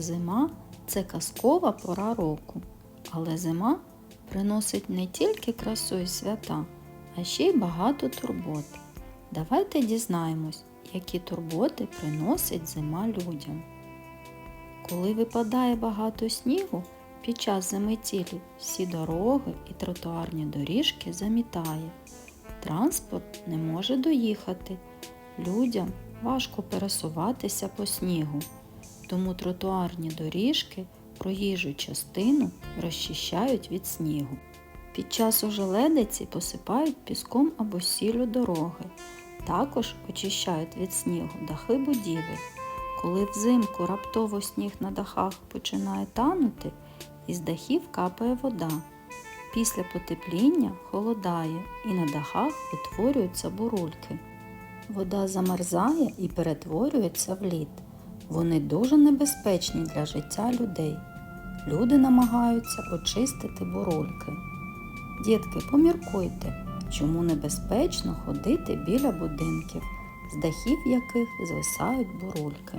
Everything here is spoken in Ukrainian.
Зима це казкова пора року, але зима приносить не тільки красу і свята, а ще й багато турбот. Давайте дізнаємось, які турботи приносить зима людям. Коли випадає багато снігу, під час заметілі всі дороги і тротуарні доріжки замітає. Транспорт не може доїхати. Людям важко пересуватися по снігу, тому тротуарні доріжки проїжджу частину розчищають від снігу. Під час ожеледиці посипають піском або сіллю дороги. Також очищають від снігу дахи будівель. Коли взимку раптово сніг на дахах починає танути, із дахів капає вода. Після потепління холодає і на дахах утворюються бурульки. Вода замерзає і перетворюється в лід. Вони дуже небезпечні для життя людей. Люди намагаються очистити бурульки. Дітки, поміркуйте, чому небезпечно ходити біля будинків, з дахів яких звисають бурульки.